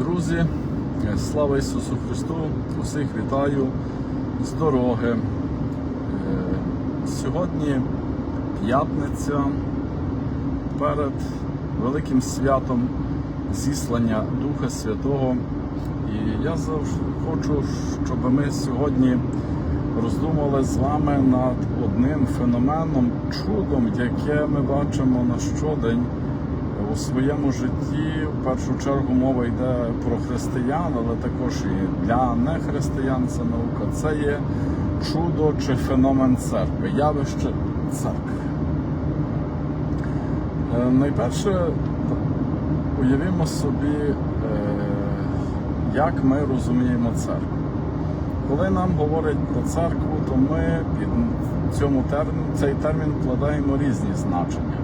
Друзі, слава Ісусу Христу! Усіх вітаю з дороги. Е, Сьогодні п'ятниця перед великим святом зіслання Духа Святого. І я завжди хочу, щоб ми сьогодні роздумали з вами над одним феноменом, чудом, яке ми бачимо на щодень у своєму житті. В першу чергу мова йде про християн, але також і для нехристиян це наука. Це є чудо чи феномен церкви, явище церкви. Е, Найперше уявімо собі, е, як ми розуміємо церкву. Коли нам говорять про церкву, то ми під цьому термін, цей термін вкладаємо різні значення.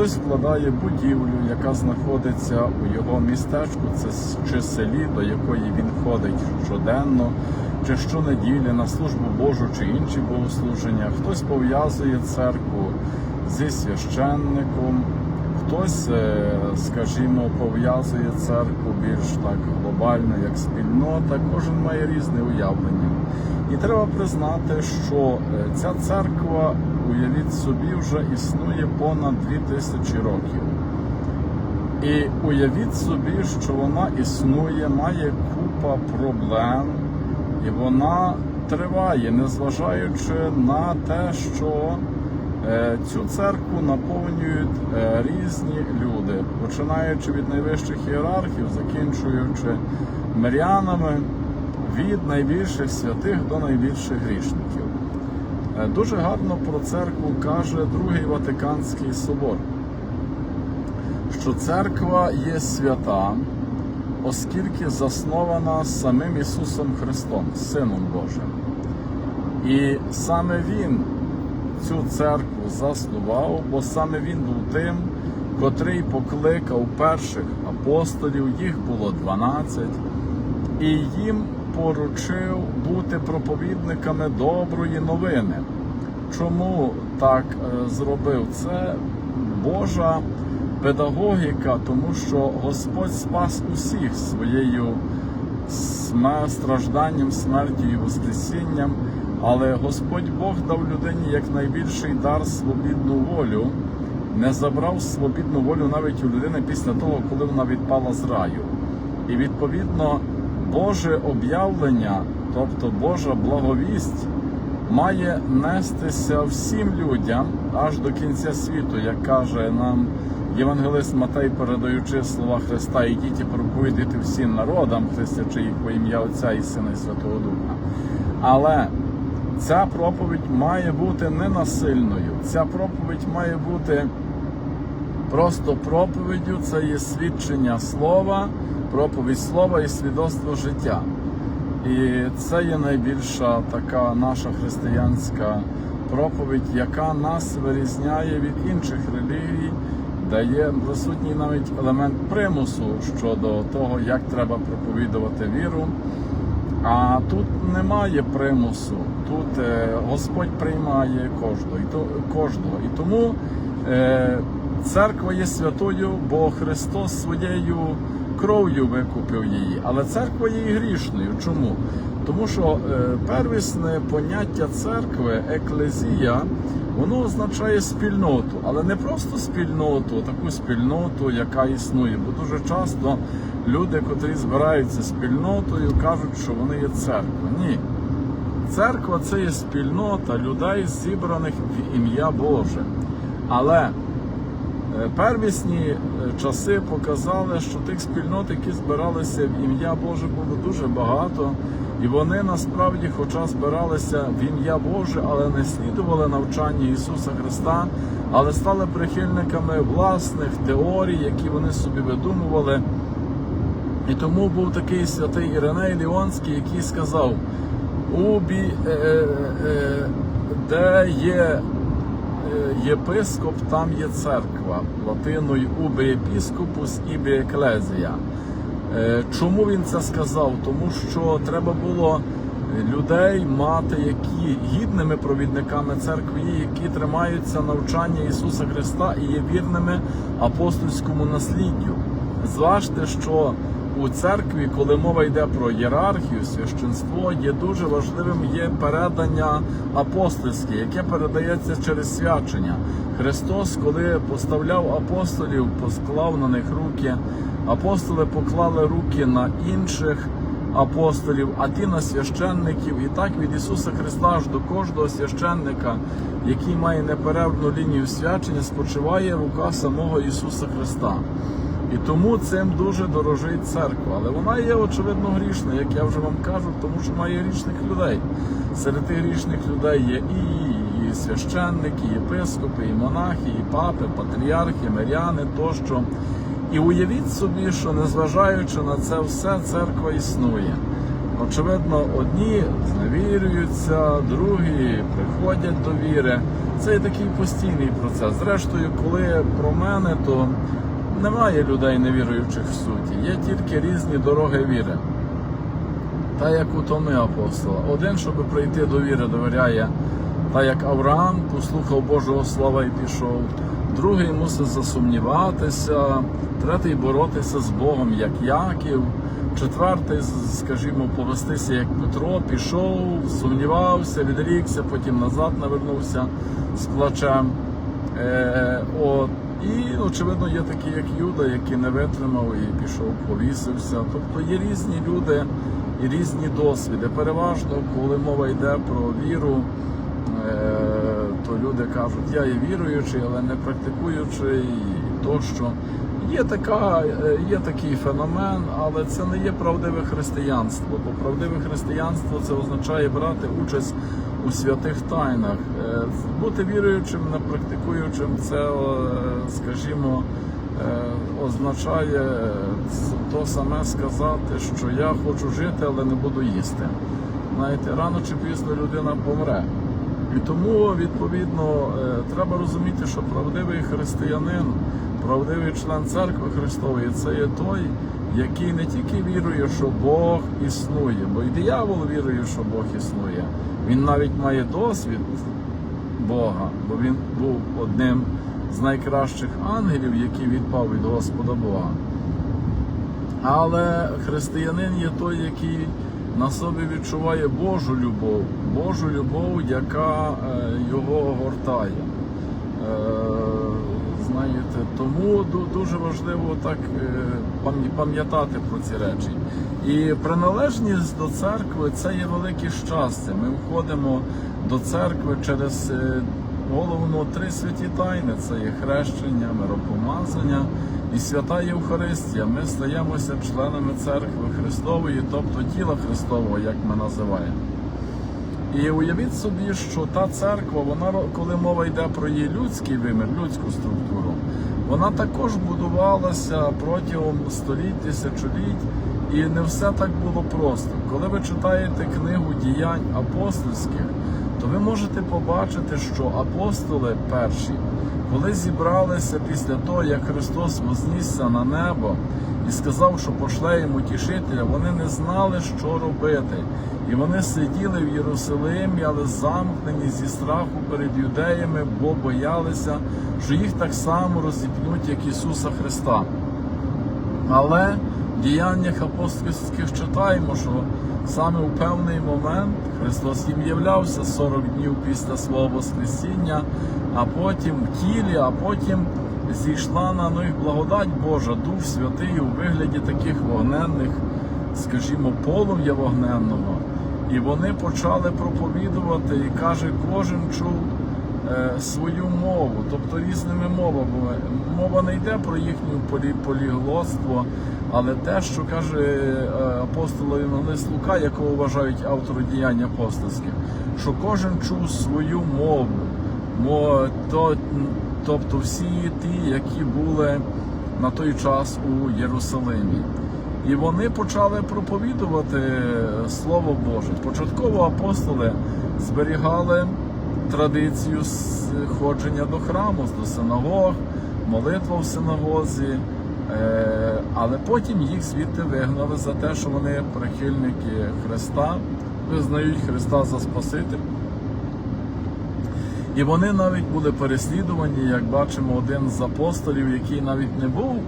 Хтось вкладає будівлю, яка знаходиться у його містечку, це чи селі, до якої він ходить щоденно, чи щонеділі на службу Божу чи інші богослуження. Хтось пов'язує церкву зі священником, хтось, е, скажімо, пов'язує церкву більш так глобально, як спільнота. Кожен має різне уявлення. І треба признати, що е, ця церква, уявіть собі, вже існує понад 2000 років. І уявіть собі, що вона існує, має купа проблем, і вона триває, незважаючи на те, що е, цю церкву наповнюють е, різні люди, починаючи від найвищих ієрархів, закінчуючи мирянами, від найбільших святих до найбільших грішників. Е, Дуже гарно про церкву каже Другий Ватиканський собор, що церква є свята, оскільки заснована самим Ісусом Христом, Сином Божим. І саме Він цю церкву заснував, бо саме Він був тим, котрий покликав перших апостолів, їх було 12, і їм поручив бути проповідниками доброї новини. Чому так е, зробив це Божа педагогіка, тому що Господь спас усіх своєю стражданням, смертю і воскресінням, але Господь Бог дав людині як найбільший дар свобідну волю, не забрав свобідну волю навіть у людини після того, коли вона відпала з раю. І відповідно Боже об'явлення, тобто Божа благовість, має нестися всім людям аж до кінця світу, як каже нам євангелист Матей, передаючи слова Христа, ідіть і проповідуйте всім народам, хрестячи їх во ім'я Отця і Сина і Святого Духа. Але ця проповідь має бути ненасильною. Ця проповідь має бути просто проповіддю, це є свідчення слова, проповідь слова і свідоцтво життя. І це є найбільша така наша християнська проповідь, яка нас вирізняє від інших релігій, дає присутній навіть елемент примусу щодо того, як треба проповідувати віру. А тут немає примусу, тут е, Господь приймає кожного. І, тому е, церква є святою, бо Христос своєю кров'ю викупив її. Але церква є грішною. Чому? Тому що е, первісне поняття церкви, еклезія, воно означає спільноту, але не просто спільноту, таку спільноту, яка існує. Бо дуже часто люди, котрі збираються спільнотою, кажуть, що вони є церква. Ні. Церква це є спільнота людей, зібраних в ім'я Боже. Але е, первісні часи показали, що тих спільнот, які збиралися в ім'я Боже, було дуже багато. І вони насправді, хоча збиралися в ім'я Боже, але не слідували навчанню Ісуса Христа, але стали прихильниками власних теорій, які вони собі видумували. І тому був такий святий Іриней Ліонський, який сказав: Убі, е, е, е, де є єпископ, там є церква. Латиною убе єпіскопус ібе еклезія. Е, Чому він це сказав? Тому що треба було людей мати, які гідними провідниками церкви, які тримаються навчання Ісуса Христа і є вірними апостольському насліддю. Зважте, що у церкві, коли мова йде про ієрархію, священство, є дуже важливим є передання апостольське, яке передається через свячення. Христос, коли поставляв апостолів, посклав на них руки. Апостоли поклали руки на інших апостолів, а ті на священників. І так від Ісуса Христа аж до кожного священника, який має неперервну лінію свячення, спочиває рука самого Ісуса Христа. І тому цим дуже дорожить церква. Але вона є очевидно грішна, як я вже вам кажу, тому що має грішних людей. Серед тих грішних людей є і, і священники, і єпископи, і монахи, і папи, патріархи, миряни тощо. І уявіть собі, що незважаючи на це все, церква існує. Очевидно, одні зневірюються, другі приходять до віри. Це є такий постійний процес. Зрештою, коли про мене, то немає людей невіруючих в суті, є тільки різні дороги віри. Та як у Томи апостола. Один, щоб прийти до віри, довіряє, та як Авраам послухав Божого слова і пішов, другий мусить засумніватися, третій боротися з Богом, як Яків, четвертий, скажімо, повестися як Петро, пішов, сумнівався, відрікся, потім назад навернувся з плачем. Е, от. І, очевидно, є такі, як Юда, який не витримав і пішов, повісився. Тобто є різні люди і різні досвіди. Переважно, коли мова йде про віру, е, то люди кажуть, я є віруючий, але не практикуючий і тощо. Є, така, е, є такий феномен, але це не є правдиве християнство. Бо правдиве християнство це означає брати участь у святих тайнах. Е, Бути віруючим, не практикуючим, це, е, скажімо, е, означає то саме сказати, що я хочу жити, але не буду їсти. Знаєте, рано чи пізно людина помре. І тому, відповідно, треба розуміти, що правдивий християнин, правдивий член церкви Христової це є той, який не тільки вірує, що Бог існує, бо і диявол вірує, що Бог існує. Він навіть має досвід Бога, бо він був одним з найкращих ангелів, який відпав від Господа Бога. Але християнин є той, який на собі відчуває Божу любов, Божу любов, яка е, його огортає. Е, Знаєте, тому дуже важливо так е, пам'ятати про ці речі. І приналежність до церкви це є велике щастя. Ми входимо до церкви через е, головно три святі тайни: це є хрещення, миропомазання і свята Євхаристія. Ми стаємося членами церкви Христової, тобто тіла Христового, як ми називаємо. І уявіть собі, що та церква, вона коли мова йде про її людський вимір, людську структуру, вона також будувалася протягом століть, тисячоліть, і не все так було просто. Коли ви читаєте книгу діянь апостольських, то ви можете побачити, що апостоли перші, коли зібралися після того, як Христос вознісся на небо і сказав, що пошле йому тішителя, вони не знали, що робити. І вони сиділи в Єрусалимі, але замкнені зі страху перед юдеями, бо боялися, що їх так само розіпнуть, як Ісуса Христа. Але в діяннях апостольських читаємо, що саме у певний момент Христос їм являвся 40 днів після свого Воскресіння, а потім в тілі, а потім зійшла на них благодать Божа, Дух Святий у вигляді таких вогненних, скажімо, полум'я вогненного. І вони почали проповідувати, і каже, кожен чув е, свою мову, тобто різними мовами. Мова не йде про їхнє полі, поліглотство, але те, що каже е, апостол Євангелист Лука, якого вважають автором діянь апостольських, що кожен чув свою мову, мо, то, тобто всі ті, які були на той час у Єрусалимі. І вони почали проповідувати Слово Боже. Початково апостоли зберігали традицію з ходження до храму, до синагог, молитва в синагозі, Е, але потім їх звідти вигнали за те, що вони прихильники Христа, визнають Христа за Спасителя. І вони навіть були переслідувані, як бачимо, один з апостолів, який навіть не був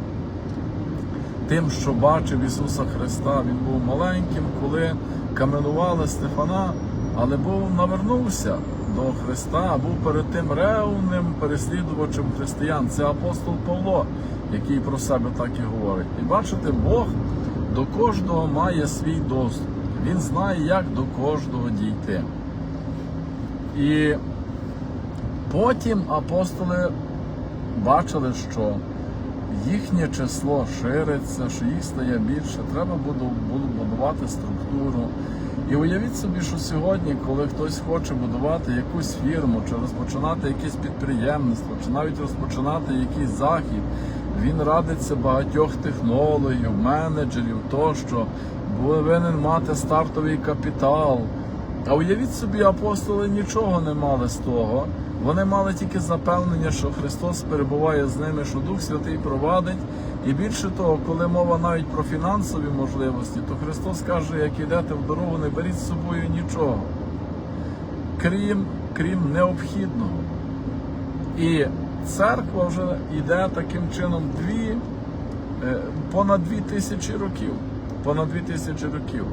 тим, що бачив Ісуса Христа. Він був маленьким, коли каменували Стефана, але був навернувся до Христа, був перед тим ревним переслідувачем християн. Це апостол Павло, який про себе так і говорить. І бачите, Бог до кожного має свій доступ. Він знає, як до кожного дійти. І потім апостоли бачили, що їхнє число шириться, що їх стає більше, треба будувати структуру. І уявіть собі, що сьогодні, коли хтось хоче будувати якусь фірму, чи розпочинати якесь підприємництво, чи навіть розпочинати якийсь захід, він радиться багатьох технологів, менеджерів тощо, повинен мати стартовий капітал. А уявіть собі, апостоли нічого не мали з того. Вони мали тільки запевнення, що Христос перебуває з ними, що Дух Святий провадить. І більше того, коли мова навіть про фінансові можливості, то Христос каже, як йдете в дорогу, не беріть з собою нічого, крім, крім необхідного. І церква вже йде таким чином дві, е, понад дві тисячі років. Понад дві тисячі років.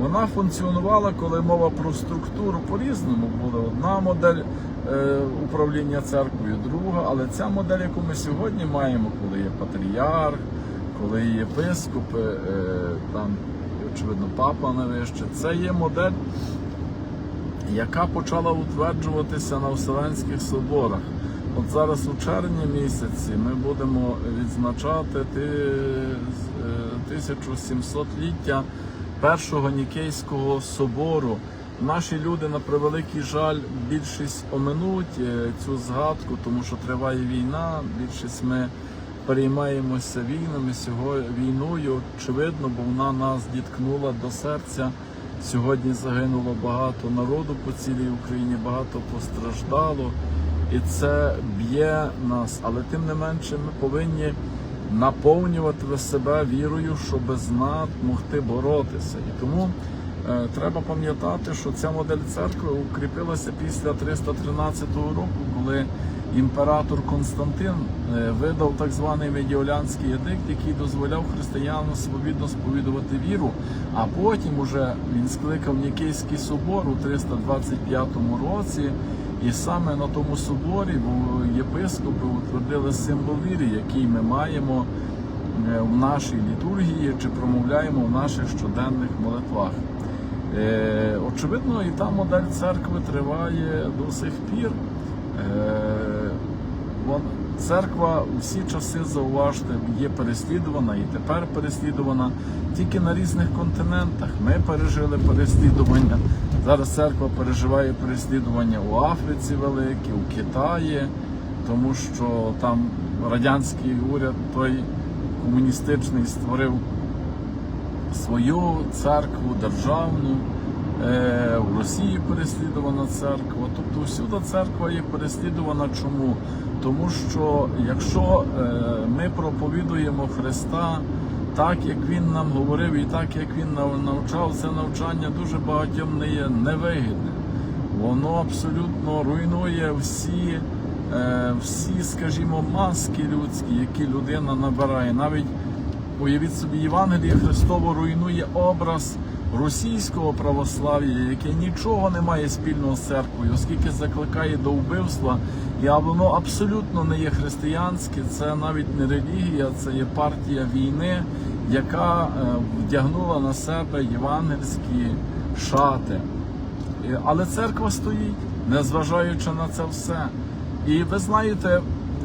Вона функціонувала, коли мова про структуру по-різному була одна модель е, управління церквою, друга, але ця модель, яку ми сьогодні маємо, коли є патріарх, коли є єпископи, е, там, очевидно, папа найвище, це є модель, яка почала утверджуватися на Вселенських соборах. От зараз у червні місяці ми будемо відзначати ти- е, 1700-ліття першого Нікейського собору. Наші люди, на превеликий жаль, більшість оминуть е, цю згадку, тому що триває війна. Більшість ми переймаємося війнами війною. Очевидно, бо вона нас діткнула до серця. Сьогодні загинуло багато народу по цілій Україні, багато постраждало, і це б'є нас. Але тим не менше, ми повинні наповнювати себе вірою, щоб з нас могти боротися. І тому е, треба пам'ятати, що ця модель церкви укріпилася після 313 року, коли імператор Константин е, видав так званий медіолянський едикт, який дозволяв християнам свобідно сповідувати віру. А потім уже він скликав Нікейський собор у 325 році. І саме на тому соборі єпископи утвердили символ віри, який ми маємо е, в нашій літургії чи промовляємо в наших щоденних молитвах. Е, Очевидно, і та модель церкви триває до сих пір. Церква всі часи, зауважте, є переслідувана і тепер переслідувана тільки на різних континентах. Ми пережили переслідування. Зараз церква переживає переслідування у Африці велике, у Китаї, тому що там радянський уряд той комуністичний створив свою церкву державну. Е, В Росії переслідувана церква. Тобто всюди церква є переслідувана. Чому? Тому що якщо е, ми проповідуємо Христа так, як Він нам говорив, і так, як Він навчав, це навчання дуже багатьом не є невигідне. Воно абсолютно руйнує всі, е, всі, скажімо, маски людські, які людина набирає. Навіть Уявіть собі, Євангеліє Христово руйнує образ російського православ'я, яке нічого не має спільного з церквою, оскільки закликає до вбивства, і воно абсолютно не є християнське, це навіть не релігія, це є партія війни, яка е, вдягнула на себе євангельські шати. Але церква стоїть, незважаючи на це все. І ви знаєте,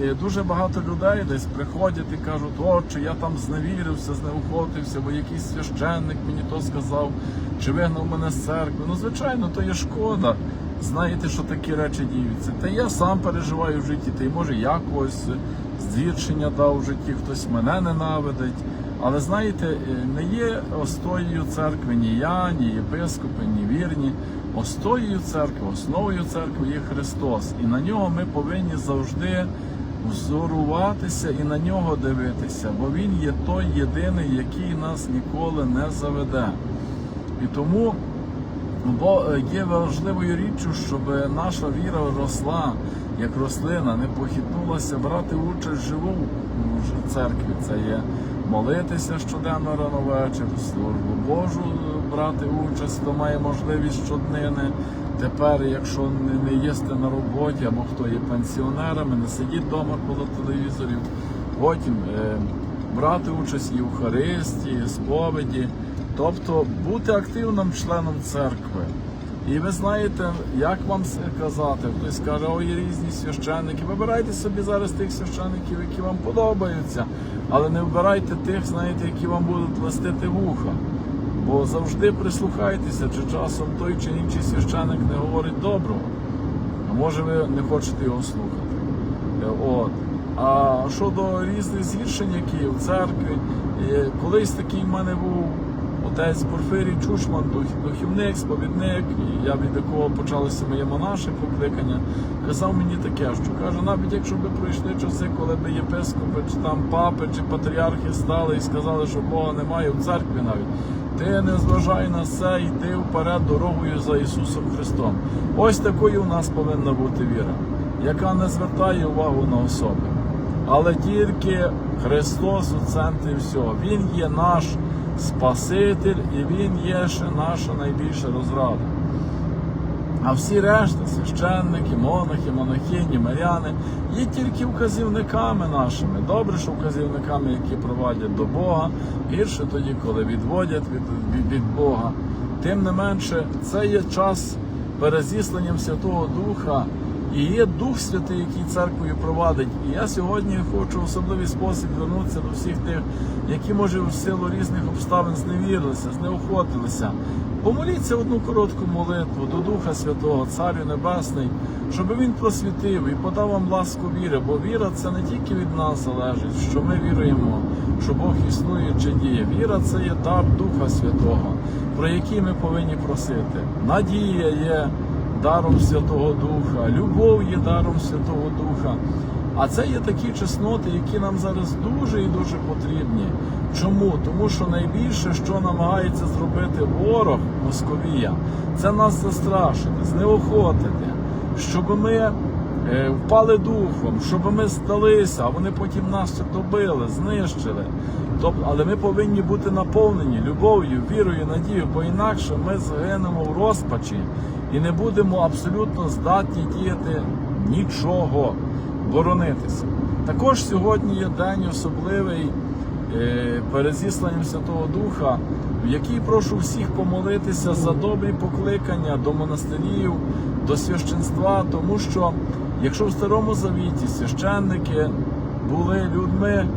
дуже багато людей десь приходять і кажуть, о, чи я там зневірився, знеохотився, бо якийсь священник мені то сказав, чи вигнав мене з церкви. Ну, звичайно, то є шкода. Знаєте, що такі речі діються. Та я сам переживаю в житті, та й може я когось звідчення дав в житті, хтось мене ненавидить. Але знаєте, е, не є остоєю церкви ні я, ні єпископи, ні вірні. Остоєю церкви, основою церкви є Христос. І на нього ми повинні завжди взоруватися і на нього дивитися, бо Він є той єдиний, який нас ніколи не заведе. І тому Бо е, є важливою річчю, щоб наша віра росла як рослина, не похитнулася брати участь живу в церкві. Це є молитися щоденно рано вечір, службу Божу е, брати участь, хто має можливість щоднини. Тепер, якщо не, не їсти на роботі або хто є пенсіонерами, не сидіть вдома коло телевізорів. Потім е, брати участь в Євхаристії, сповіді, тобто бути активним членом церкви. І ви знаєте, як вам казати? Хтось каже, о, є різні священники. Вибирайте собі зараз тих священників, які вам подобаються, але не вибирайте тих, знаєте, які вам будуть листити вуха. Бо завжди прислухайтеся, чи часом той чи інший священик не говорить доброго. А може ви не хочете його слухати. Е, От. А щодо різних згіршень, які в церкві, е, колись такий в мене був отець Порфирій Чушман, духівник, сповідник, і я від якого почалося моє монаше покликання, казав мені таке, що каже, навіть якщо би пройшли часи, коли би єпископи, чи там папи, чи патріархи стали і сказали, що Бога немає в церкві навіть. Ти не зважай на це, йди вперед дорогою за Ісусом Христом. Ось такою у нас повинна бути віра, яка не звертає увагу на особи. Але тільки Христос у центрі всього. Він є наш Спаситель і Він є ще наша найбільша розрада. А всі решта, священники, монахи, монахині, миряни, є тільки вказівниками нашими. Добре, що вказівниками, які провадять до Бога, гірше тоді, коли відводять від, від, від Бога. Тим не менше, це є час перезісленням Святого Духа, і є Дух Святий, який церквою провадить. І я сьогодні хочу в особливий спосіб звернутися до всіх тих, які, може, в силу різних обставин зневірилися, знеохотилися. Помоліться одну коротку молитву до Духа Святого, Царю Небесний, щоб він просвітив і подав вам ласку віри, бо віра це не тільки від нас залежить, що ми віруємо, що Бог існує чи діє. Віра це є дар Духа Святого, про який ми повинні просити. Надія є даром Святого Духа, любов є даром Святого Духа. А це є такі чесноти, які нам зараз дуже і дуже потрібні. Чому? Тому що найбільше, що намагається зробити ворог Московія, це нас застрашити, знеохотити, щоб ми впали духом, щоб ми здалися, а вони потім нас ще добили, знищили. Тобто, але ми повинні бути наповнені любов'ю, вірою, надією, бо інакше ми згинемо в розпачі і не будемо абсолютно здатні діяти нічого, боронитися. Також сьогодні є день особливий е, перезісланням Святого Духа, в який прошу всіх помолитися за добрі покликання до монастирів, до священства, тому що якщо в Старому Завіті священники були людьми,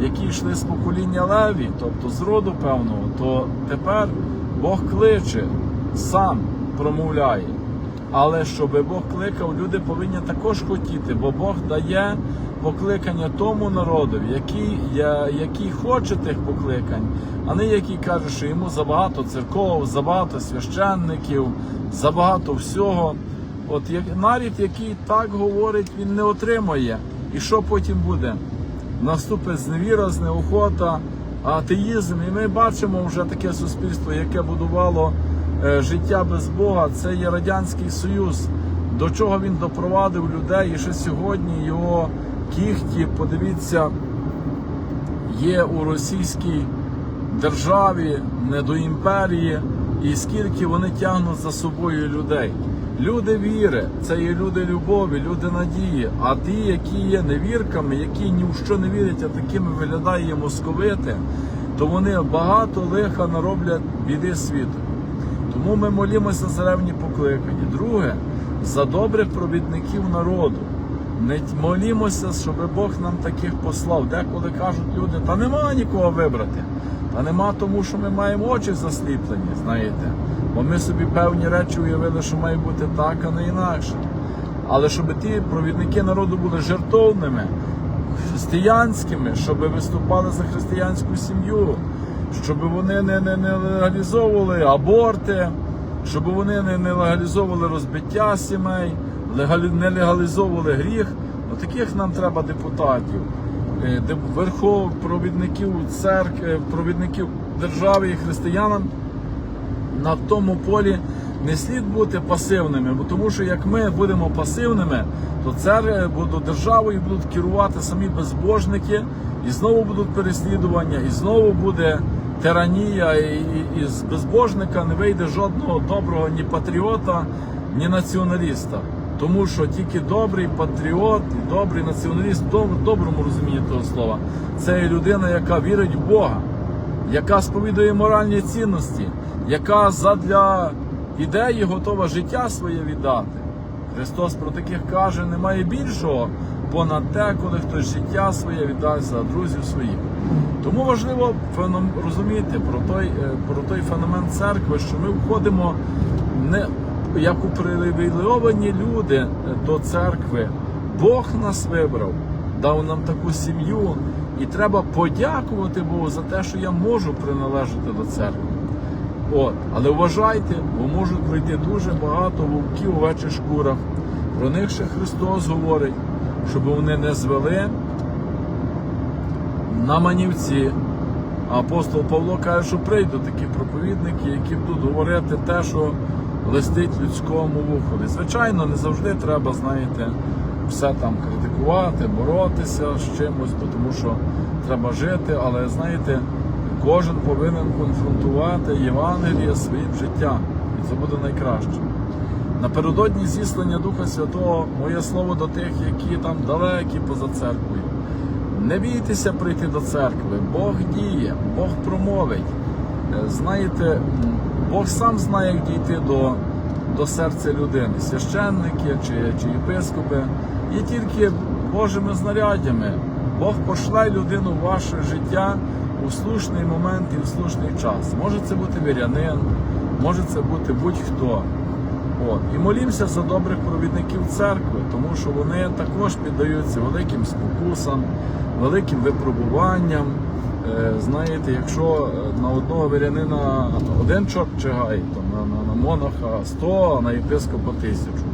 які йшли з покоління Леві, тобто з роду певного, то тепер Бог кличе, сам промовляє. Але щоб Бог кликав, люди повинні також хотіти, бо Бог дає покликання тому народу, який, який хоче тих покликань, а не який каже, що йому забагато церков, забагато священників, забагато всього. От як нарід, який так говорить, він не отримає. І що потім буде? Наступить зневіра, знеохота, атеїзм. І ми бачимо вже таке суспільство, яке будувало е, життя без Бога. Це є Радянський Союз. До чого він допровадив людей, і ще сьогодні його кіхті, подивіться, є у російській державі, не до імперії, і скільки вони тягнуть за собою людей. Люди віри, це є люди любові, люди надії. А ті, які є невірками, які ні в що не вірять, а такими виглядає московити, то вони багато лиха нароблять біди світу. Тому ми молімося за ревні покликання. Друге, за добрих провідників народу. Не молімося, щоб Бог нам таких послав. Деколи кажуть люди, та нема нікого вибрати. Та нема тому, що ми маємо очі засліплені, знаєте. Бо ми собі певні речі уявили, що має бути так, а не інакше. Але щоб ті провідники народу були жертовними, християнськими, щоб виступали за християнську сім'ю, щоб вони не, не, не легалізовували аборти, щоб вони не, не легалізовували розбиття сімей, легалі, не легалізовували гріх. Ну, таких нам треба депутатів, де- верхов, провідників церкви, провідників держави і християнам на тому полі не слід бути пасивними, бо тому що як ми будемо пасивними, то цар будуть державою будуть керувати самі безбожники, і знову будуть переслідування, і знову буде тиранія, і, і, і з безбожника не вийде жодного доброго ні патріота, ні націоналіста. Тому що тільки добрий патріот добрий націоналіст, в доброму розумінні того слова, це є людина, яка вірить в Бога, яка сповідує моральні цінності, яка задля ідеї готова життя своє віддати. Христос про таких каже, немає більшого понад те, коли хтось життя своє віддасть за друзів своїх. Тому важливо розуміти про той, е, про той феномен церкви, що ми входимо не як у привілейовані люди до церкви. Бог нас вибрав, дав нам таку сім'ю, і треба подякувати Богу за те, що я можу приналежати до церкви. От, але вважайте, бо можуть прийти дуже багато вовків у вечі шкурах. Про них ще Христос говорить, щоб вони не звели на манівці. Апостол Павло каже, що прийдуть такі проповідники, які будуть говорити те, що листить людському вухові. Звичайно, не завжди треба, знаєте, все там критикувати, боротися з чимось, тому що треба жити, але знаєте, кожен повинен конфронтувати Євангеліє своїм життям, і це буде найкраще. Напередодні зіслання Духа Святого моє слово до тих, які там далекі поза церквою. Не бійтеся прийти до церкви, Бог діє, Бог промовить. Е, Знаєте, Бог сам знає, як дійти до, до серця людини. Священники чи, чи єпископи є тільки Божими знаряддями. Бог пошле людину в ваше життя у слушний момент і в слушний час. Може це бути вірянин, може це бути будь-хто. От. І молімося за добрих провідників церкви, тому що вони також піддаються великим спокусам, великим випробуванням. Е, Знаєте, якщо е, на одного вірянина один чорт чигає, то на, на, на монаха 100, а на єпископа тисячу.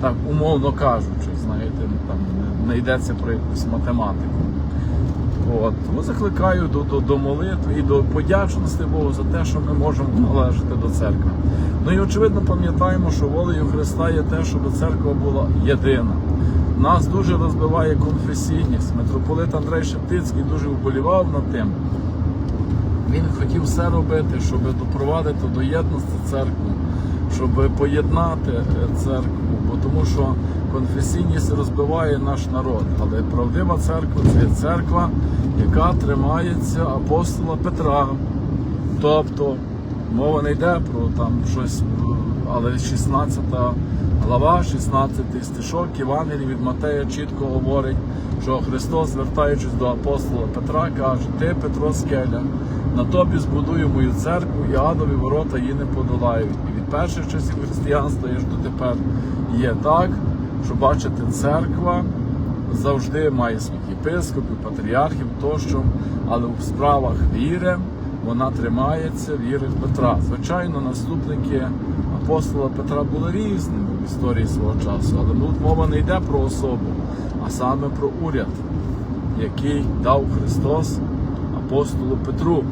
Так, умовно кажучи, знаєте, там не, йдеться про якусь математику. От. Тому закликаю до, до, до молитви і до подячності Богу за те, що ми можемо належати до церкви. Ну і очевидно пам'ятаємо, що волею Христа є те, щоб церква була єдина. Нас дуже розбиває конфесійність. Митрополит Андрей Шептицький дуже вболівав над тим. Він хотів все робити, щоб допровадити до єдності церкву, щоб поєднати е, церкву, бо тому що конфесійність розбиває наш народ. Але правдива церква це церква, яка тримається апостола Петра. Тобто мова не йде про там щось, е, але 16 глава, 16 стишок Євангелії від Матея чітко говорить, що Христос, звертаючись до апостола Петра, каже: Ти, Петро, скеля, на тобі збудую мою церкву, і адові ворота її не подолають. І від перших часів християнства і ж дотепер є так, що бачите, церква завжди має своїх єпископів, патріархів тощо, але в справах віри вона тримається віри в Петра. Звичайно, наступники апостола Петра були різними в історії свого часу, але тут мова не йде про особу, а саме про уряд, який дав Христос апостолу Петру.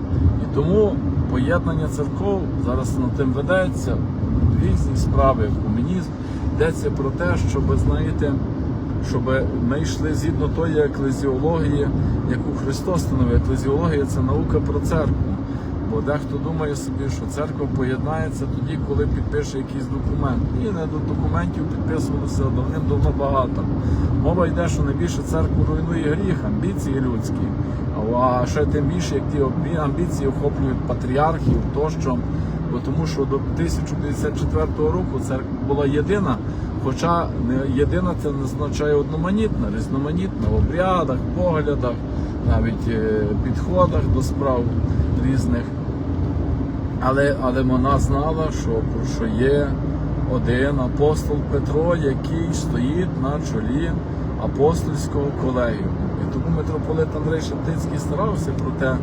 І тому поєднання церков зараз над тим ведеться різні справи, комунізм йдеться про те, щоб знаєте щоб ми йшли згідно тої еклезіології, яку Христос становив. Еклезіологія це наука про церкву. Бо дехто думає собі, що церква поєднається тоді, коли підпише якийсь документ. І не до документів підписувалося давним-давно багато. Мова йде, що найбільше церкву руйнує гріх, амбіції людські. А ще тим більше, як ті амбіції охоплюють патріархів тощо. Бо тому що до 1054 року церква була єдина, хоча не єдина це не означає одноманітна, різноманітна в обрядах, поглядах, навіть е, підходах до справ різних. Але, але вона знала, що, що є один апостол Петро, який стоїть на чолі апостольського колегіуму. І тому митрополит Андрей Шептицький старався про те,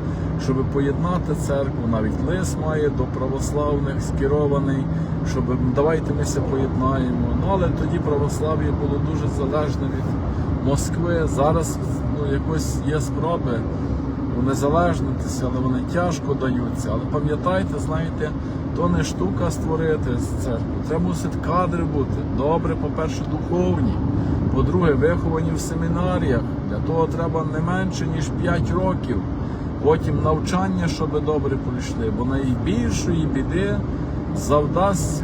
щоб поєднати церкву, навіть лист має до православних скерований, щоб давайте ми це поєднаємо. Ну але тоді православ'я було дуже залежне від Москви. Зараз ну, якось є спроби унезалежнитися, але вони тяжко даються. Але пам'ятайте, знаєте, то не штука створити з церкви. Треба мусить кадри бути. Добре, по-перше, духовні. По-друге, виховані в семінаріях. Для того треба не менше, ніж 5 років. Потім навчання, щоб добре пройшли, бо найбільшої біди завдасть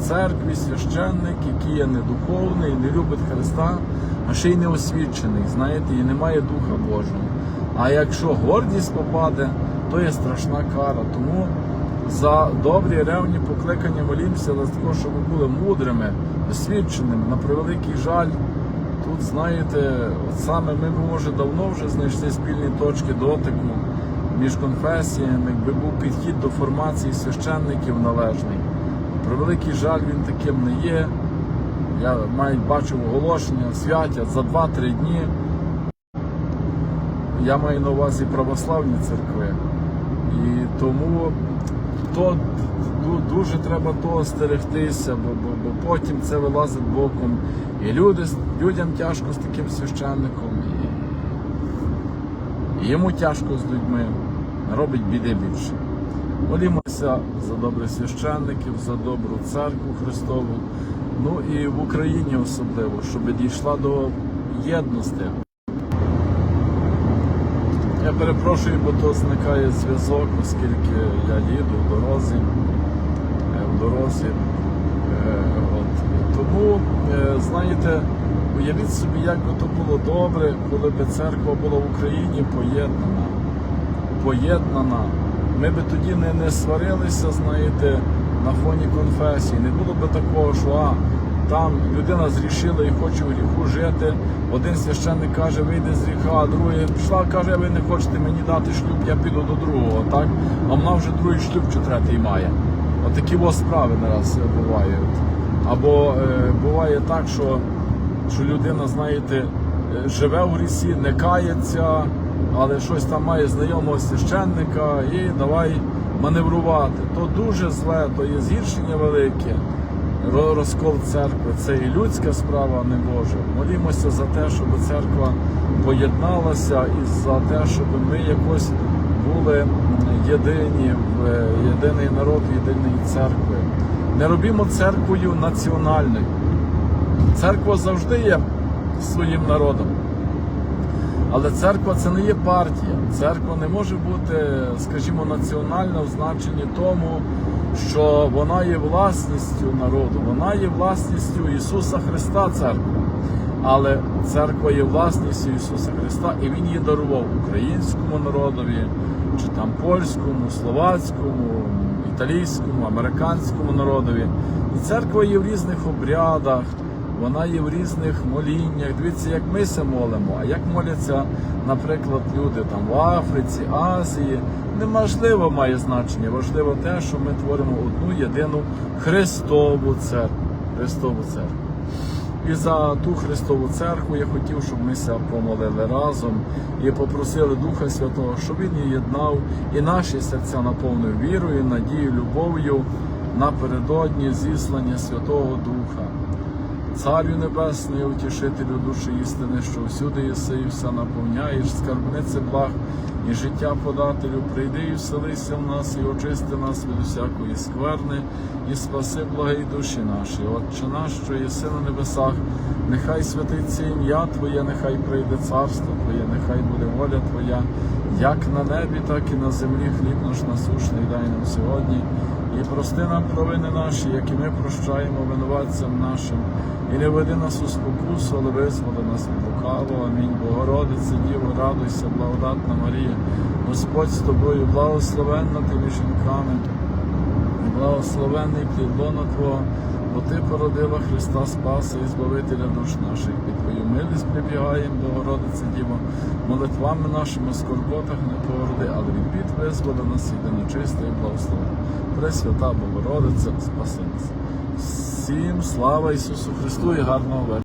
церкві священник, який є недуховний, не любить Христа, а ще й не освічений, знаєте, і не має Духа Божого. А якщо гордість попаде, то є страшна кара. Тому за добрі ревні покликання молімося, але також, щоб ви були мудрими, освіченими, на превеликий жаль. Тут, знаєте, от саме ми б, може, давно вже знайшли спільні точки дотику між конфесіями, якби був підхід до формації священників належний. Про великий жаль він таким не є. Я навіть бачив оголошення, святять за 2-3 дні. Я маю на увазі православні церкви. І тому то дуже треба того стерегтися, бо, бо, бо потім це вилазить боком. І люди, людям тяжко з таким священником, і, і йому тяжко з людьми, робить біди більше. Молімося за добрих священників, за добру церкву Христову, ну і в Україні особливо, щоб дійшла до єдності. Я перепрошую, бо то зникає зв'язок, оскільки я їду в дорозі. е, В дорозі. Е, От. Тому, е, знаєте, уявіть собі, як би то було добре, коли б церква була в Україні поєднана. Поєднана. Ми би тоді не, не сварилися, знаєте, на фоні конфесії. Не було би такого, що а, там людина зрішила і хоче в гріху жити. Один священник каже, вийде з гріха, а другий пішла, каже, ви не хочете мені дати шлюб, я піду до другого, так? А вона вже другий шлюб чи третій має. Отакі во справи нараз бувають. Або е, буває так, що, що людина, знаєте, е, живе в грісі, не кається, але щось там має знайомого священника і давай маневрувати. То дуже зле, то є згіршення велике. Ро- Розкол церкви це і людська справа, а не Божа. Молімося за те, щоб церква поєдналася і за те, щоб ми якось були єдині в е, єдиний народ, єдиної церкви. Не робімо церквою національною. Церква завжди є своїм народом. Але церква це не є партія. Церква не може бути, скажімо, національна в значенні тому, що вона є власністю народу, вона є власністю Ісуса Христа, церква. Але церква є власністю Ісуса Христа, і Він її дарував українському народові, чи там польському, словацькому, італійському, американському народові. І церква є в різних обрядах, вона є в різних моліннях. Дивіться, як ми се молимо, а як моляться, наприклад, люди там в Африці, Азії. Неможливо має значення. Важливо те, що ми творимо одну єдину Христову церкву. Христову церкву. І за ту Христову церкву я хотів, щоб ми ся помолили разом і попросили Духа Святого, щоб Він її єднав і наші серця наповнив вірою, надією, любов'ю напередодні зіслання Святого Духа. Царю Небесний, утішителю душі істини, що всюди єси і все наповняєш, скарбниці благ і життя подателю, прийди і вселися в нас, і очисти нас від усякої скверни, і спаси благі душі наші. Отче наш, що єси на небесах, нехай святиться ім'я Твоє, нехай прийде царство Твоє, нехай буде воля Твоя, як на небі, так і на землі. Хліб наш насушний дай нам сьогодні. І прости нам провини наші, як і ми прощаємо винуватцям нашим. І не веди нас у спокусу, але визволи нас від лукавого. Амінь. Богородице, Діво, радуйся, благодатна Марія, Господь з тобою, благословенна ти жінками, і благословенний плід лона Твого, бо Ти породила Христа Спаса і Збавителя душ наших. Твою милість прибігаємо, Богородице, Діво, молитвами нашими скорботах не породи, але від бід визволи нас єдина чисте і благослови. Пресвята Богородиця, спаси нас. Всім слава Ісусу Христу і гарного вечора.